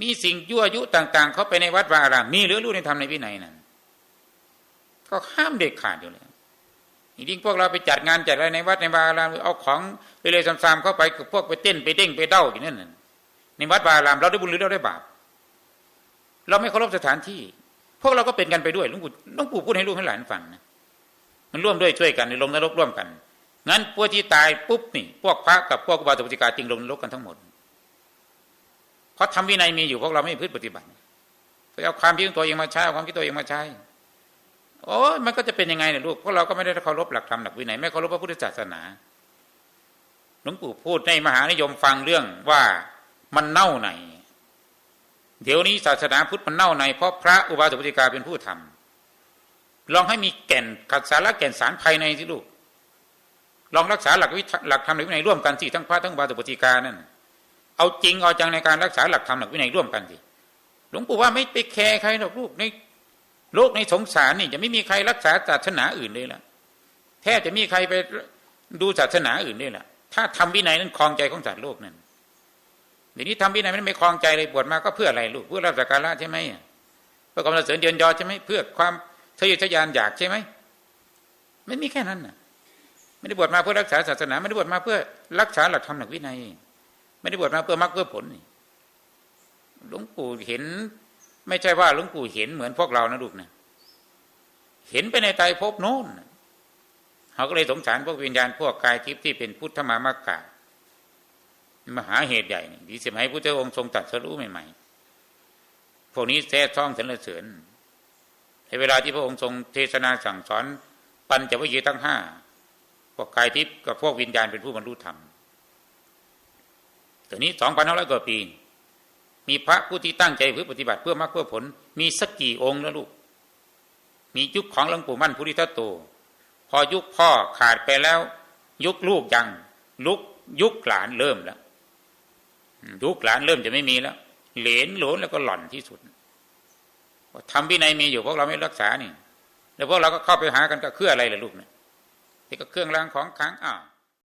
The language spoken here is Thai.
มีสิ่งยั่วยุต่าง ๆ เข้าไปในวัดวาอารามมีหรือรู้ในธรรมในวินัยนั้นก็ห้ามเด็ดขาดอยู่เลยจริงๆพวกเราไปจัดงานจัดอะไรในวัดในวาอารามเอาของไปเลยซ้ำๆเข้าไปกับพวกไปเต้นไปเด้งไปเด้าอย่างนั้นน่ะในวัดวาอารามเราได้บุญหรือเราได้บาปเราไม่เคารพสถานที่ พวกเราก็เป็นกันไปด้วยหลวงปู่หลวงปู่พูดให้ลูกให้หลานฟังนะมันร่วมด้วยช่วยกันในลงนรกร่วมกันงั้นพวกที่ตายปุ๊บนี่พวกพระกับพวกอุบาสกอุบาสิกาจริงลงนรกกันทั้งหมด ราะทำวินัยมีอยู่พวกเราไม่พืชปฏิบัติไปเอาความคิดของตัวเองมาใช้เอาความคิดตัวเองมาใช้โอ้ยมันก็จะเป็นยังไงเนี่ยลูกพวกเราก็ไม่ได้เคารพหลักธรรมหลักวินัยไม่เคารพพระพุทธศาสนาหลวงปู่พูดในมหานิยมฟังเรื่องว่ามันเน่าในเดี๋ยวนี้ศาสนาพุทธมันเน่าในเพราะพระอุบาสกอุบาสิกาเป็นผู้ทำลองให้มีแก่นขัดสาระแก่นสารภายในสิลูก ลองรักษาหลักวิหลักธรรมหลักวินัยร่วมกันสิทั้งพระทั้งอุบาสกอุบาสิกานั่น เอาจริงเอาจังในการรักษาหลักธรรมหลักวินัยร่วมกันสิหลวงปู่ว่าไม่ไปแคร์ใครหรอกลูกในโลกในสงสารนี่จะไม่มีใครรักษาศาสนาอื่นเลยล่ะแทบจะมีใครไปดูศาสนาอื่นเลยล่ะ ถ้าทำวินัยนั้นคลองใจของสัตว์โลกนั่นเดี๋ยวนี้ทำวินัยมันไม่คลองใจเลยบวชมาก็เพื่ออะไรลูกเพื่อรับสักการะใช่ไหมเพื่อความเสริญเดียนยอใช่ไหมเพื่อความทะเยอทะยานอยากใช่ไหมไม่มีแค่นั้นน่ะ ไม่ได้บวชมาเพื่อรักษาศาสนา ไม่ได้บวชมาเพื่อรักษาหลักธรรมหลักวินัย ไม่ได้บวชมาเพื่อมรรคเพื่อผลนี่หลวงปู่เห็น ไม่ใช่ว่าหลวงปู่เห็นเหมือนพวกเรานะลูกนะเห็นไปในใจพบโน้นเขาก็เลยสงสารพวกวิญญาณพวกกายทิพย์ที่เป็นพุทธมามากกามหาเหตุใหญ่นี่ดีสมัยพุทธองค์ทรงตัดสรู้ใหม่ๆพวกนี้แท้ท่องสรรเสริญในเวลาที่พระองค์ทรงเทศนาสั่งสอนปัญจวิเยทั้งห้าพวกกายทิพย์กับพวกวิญญาณเป็นผู้บรรลุธรรม แต่นี้สองพันห้าร้อยกว่าปี มีพระผู้ที่ตั้งใจเพื่อปฏิบัติเพื่อมรรคเพื่อผล มีสักกี่องค์แล้วลูก มียุคของหลวงปู่มั่นภูริทัตโต พอยุคพ่อขาดไปแล้ว ยุคลูกยังลุกยุคหลานเริ่มแล้วยุคหลานเริ่มจะไม่มีแล้ว เหลนหลนแล้วก็หล่อนที่สุดทำวินัยมีอยู่พวกเราไม่รักษานี่ แล้วพวกเราก็เข้าไปหากันก็เครื่ออะไรล่ะลูกเนี่ยนี่ก็เครื่องรางของขังอ้าว